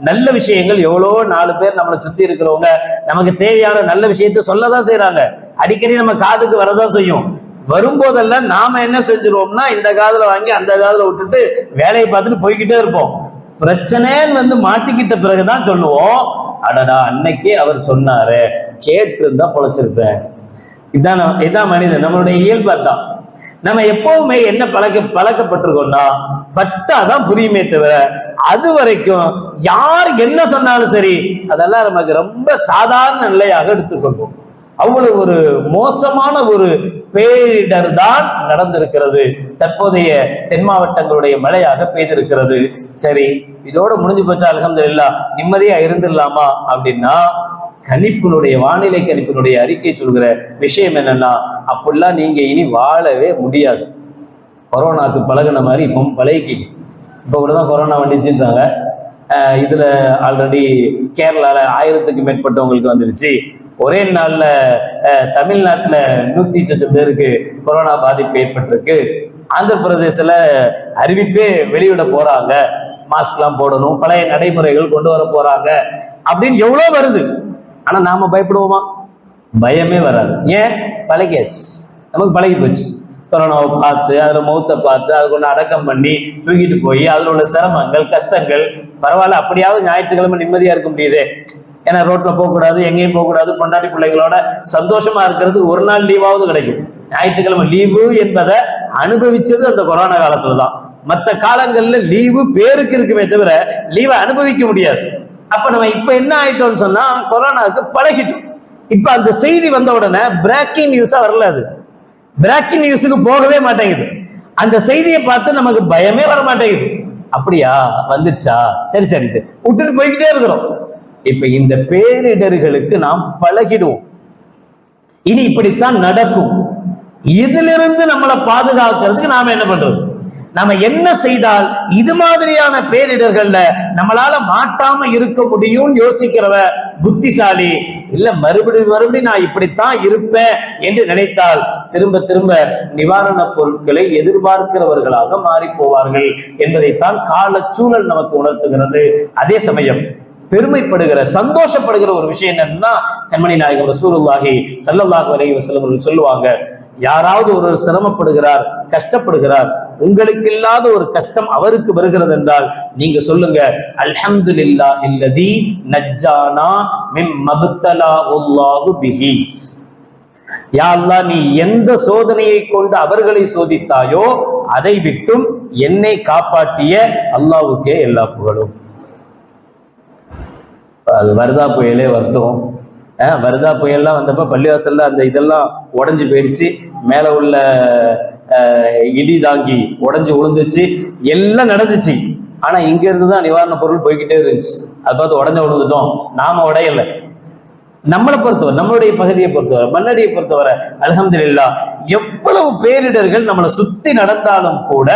நல்ல விஷயங்கள் எவ்வளோ நாலு பேர் நம்மளை சுத்தி இருக்கிறவங்க நமக்கு தேவையான நல்ல விஷயத்த சொல்லதான் செய்கிறாங்க அடிக்கடி நம்ம காதுக்கு வரதான் செய்யும். வரும்போதெல்லாம் நாம என்ன செஞ்சிருவோம்னா இந்த காதில் வாங்கி அந்த காதில் விட்டுட்டு வேலையை பார்த்துட்டு போய்கிட்டே இருப்போம். பிரச்சனைன்னு வந்து மாட்டிக்கிட்ட பிறகுதான் சொல்லுவோம். அடடா அன்னைக்கே அவர் சொன்னாரு. கேட்டு இருந்தா பொழைச்சிருப்பேன். இதான் இதான் மனிதன். நம்மளுடைய இயல்பு அதான் நம்ம எப்பவுமே என்ன பழக்க பழக்கப்பட்டிருக்கோம்னா பட்டாதான் புரியுமே தவிர அது வரைக்கும் யார் என்ன சொன்னாலும் சரி அதெல்லாம் நமக்கு ரொம்ப சாதாரண நிலையாக எடுத்துக்கொள்வோம். அவ்வளவு ஒரு மோசமான ஒரு பேரிடர் தான் நடந்திருக்கிறது. தற்போதைய தென் மாவட்டங்களுடைய மழையாக பெய்திருக்கிறது. சரி இதோட முடிஞ்சு போச்சா அல்ஹம்துலில்லாஹ் நிம்மதியா இருந்துடலாமா அப்படின்னா கணிப்பினுடைய வானிலை கணிப்பினுடைய அறிக்கை சொல்கிற விஷயம் என்னன்னா அப்படிலாம் நீங்க இனி வாழவே முடியாது. கொரோனாக்கு பழகுன மாதிரி இப்போ பழகிக்கிங்க. இப்போ கூட தான் கொரோனா வந்துச்சுன்றாங்க. இதில் ஆல்ரெடி கேரளாவில் ஆயிரத்துக்கு மேற்பட்டவங்களுக்கு வந்துருச்சு. ஒரே நாளில் தமிழ்நாட்டில் நூற்றி சொச்சம் பேருக்கு கொரோனா பாதிப்பு ஏற்பட்டிருக்கு. ஆந்திர பிரதேசில் அறிவிப்பே வெளியிட போகிறாங்க மாஸ்க்லாம் போடணும் பழைய நடைமுறைகள் கொண்டு வர போகிறாங்க அப்படின்னு எவ்வளோ வருது? ஆனா நாம பயப்படுவோமா? பயமே வராது. ஏன்? பழகியாச்சு. நமக்கு பழகி போச்சு. கொரோனாவை பார்த்து அதில் மௌத்தை பார்த்து அது கொண்டு அடக்கம் பண்ணி தூக்கிட்டு போய் அதில் உள்ள சிரமங்கள் கஷ்டங்கள் பரவாயில்ல அப்படியாவது ஞாயிற்றுக்கிழமை நிம்மதியா இருக்க முடியுது. ஏன்னா ரோட்ல போகக்கூடாது எங்கேயும் போகக்கூடாது பொண்டாட்டி பிள்ளைங்களோட சந்தோஷமா இருக்கிறது ஒரு நாள் லீவாவது கிடைக்கும். ஞாயிற்றுக்கிழமை லீவு என்பதை அனுபவிச்சது அந்த கொரோனா காலத்துல தான். மற்ற காலங்கள்ல லீவு பேருக்கு இருக்குமே தவிர லீவை அனுபவிக்க முடியாது. அப்ப நம்ம இப்ப என்ன ஆயிட்டோம்னு சொன்னா கொரோனாவுக்கு பழகிட்டோம். இப்ப அந்த செய்தி வந்த உடனே பிரேக்கிங் நியூஸா வரல அது. பிரேக்கிங் நியூஸுக்கு போகவே மாட்டேங்குது. அந்த செய்தியை பார்த்து நமக்கு பயமே வர மாட்டேங்குது அப்படியா? வந்துச்சா? சரி சரி சரி. விட்டுட்டு போய்கிட்டே இருக்கிறோம். இப்ப இந்த பேரிடர்களுக்கு நாம் பழகிடுவோம். இனி இப்படித்தான் நடக்கும். இதிலிருந்து நம்மளை பாதுகாக்கிறதுக்கு நாம என்ன பண்றது? நாம என்ன செய்தால் இது மாதிரியான பேரிடர்கள்ல நம்மளால மாட்டாம இருக்க முடியும்னு யோசிக்கிறவ புத்திசாலி. இல்ல மறுபடியும் மறுபடியும் நான் இப்படித்தான் இருப்பேன் என்று நினைத்தால் திரும்ப திரும்ப நிவாரண பொருட்களை எதிர்பார்க்கிறவர்களாக மாறி போவார்கள் என்பதைத்தான் கால சூழல் நமக்கு உணர்த்துகிறது. அதே சமயம் பெருமைப்படுகிற சந்தோஷப்படுகிற ஒரு விஷயம் என்னன்னா கண்மணி நாயகம் ரசூலுல்லாஹி ஸல்லல்லாஹு அலைஹி வஸல்லம் சொல்லுவாங்க யாராவது ஒரு சிரமப்படுகிறார் கஷ்டப்படுகிறார் உங்களுக்கு இல்லாத ஒரு கஷ்டம் அவருக்கு வருகிறது என்றால் நீங்க சொல்லுங்க அல்ஹம்துலில்லாஹி இல்லதி நஜ்ஜானா மிம் மப்தலாஹுல்லாஹு பிஹி. யா அல்லாஹ் நீ எந்த சோதனையை கொண்டு அவர்களை சோதித்தாயோ அதை விட்டும் என்னை காப்பாற்றிய அல்லாவுக்கே எல்லா புகழும். அது வருதா புயலே வரட்டும். வருதா புயல்லாம் வந்தப்ப பள்ளிவாசல்ல அந்த இதெல்லாம் உடஞ்சி போயிடுச்சு. மேல உள்ள இடி தாங்கி உடஞ்சி உளுந்துச்சு எல்லாம் நடந்துச்சு. ஆனா இங்கேருந்து தான் நிவாரண பொருள் போய்கிட்டே இருந்துச்சு. அதை பார்த்து உடஞ்ச விழுந்துட்டோம் நாம உடையல. நம்மளை பொறுத்தவரை நம்மளுடைய பகுதியை பொறுத்தவரை மண்ணடியை பொறுத்தவரை அல்ஹம்துலில்லாஹ் எவ்வளவு பேரிடர்கள் நம்மளை சுத்தி நடந்தாலும் கூட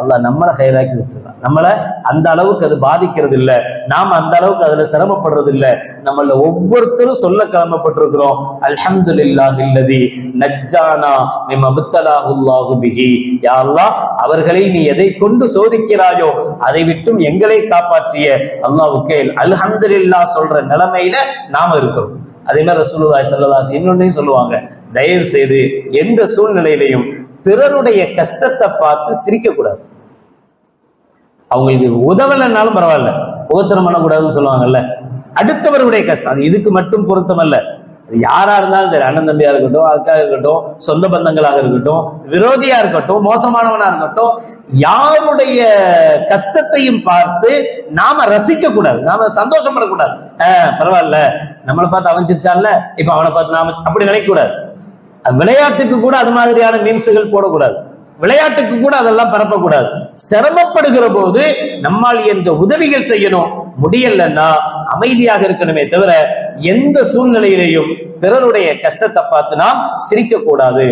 அல்லாஹ் நம்மளை ஹைராக்கி வச்சிருக்கான். நம்மளை அந்த அளவுக்கு அது பாதிக்கிறது இல்லை நாம அந்த அளவுக்கு அதுல சிரமப்படுறது இல்ல நம்மள ஒவ்வொருத்தரும் சொல்ல கிளம்பப்பட்டிருக்கிறோம். அல்ஹம்துலில்லாஹ் இல்லதி நஜ்ஜானா மிம் அபுத்தலாஹுல்லாஹு பிஹி. யா அல்லாஹ் அவர்களை நீ எதை கொண்டு சோதிக்கிறாயோ அதை விட்டும் எங்களை காப்பாற்றிய அல்லாஹ்வுக்கே இல்லா சொல்ற நிலைமையில நாம இருக்கிறோம். அதே மாதிரி ரசூலுல்லாஹி ஸல்லல்லாஹு அலைஹி இன்னொன்னையும் சொல்லுவாங்க. தயவு செய்து எந்த சூழ்நிலையிலையும் பிறருடைய கஷ்டத்தை பார்த்து சிரிக்க கூடாது. அவங்களுக்கு உதவலைன்னாலும் பரவாயில்ல. உபத்திரம் பண்ணக்கூடாதுன்னு சொல்லுவாங்கல்ல. அடுத்தவருடைய கஷ்டம் அது இதுக்கு மட்டும் பொருத்தமல்ல யாரா இருந்தாலும் சரி அண்ணன் தம்பியா இருக்கட்டும் அக்கா இருக்கட்டும் சொந்த பந்தங்களாக இருக்கட்டும் விரோதியா இருக்கட்டும் மோசமானவனா இருக்கட்டும் யாருடைய கஷ்டத்தையும் பார்த்து நாம ரசிக்க கூடாது. நாம சந்தோஷப்படக்கூடாது. ஆஹ் பரவாயில்ல. நம்மளை பார்த்து அவன் சிரிச்சான்ல இப்ப அவனை பார்த்து நாம அப்படி நினைக்க கூடாது விளையாட்டுக்கு கூட அது மாதிரியான மீம்ஸுகள் போடக்கூடாது. விளையாட்டுக்கு கூட அதெல்லாம் பரப்பக்கூடாது. சிரமப்படுகிற போது நம்மால் எந்த உதவிகள் செய்யணும். முடியலன்னா அமைதியாக இருக்கணுமே தவிர எந்த சூழ்நிலையிலையும் பிறருடைய கஷ்டத்தை பார்த்து நாம் சிரிக்க கூடாது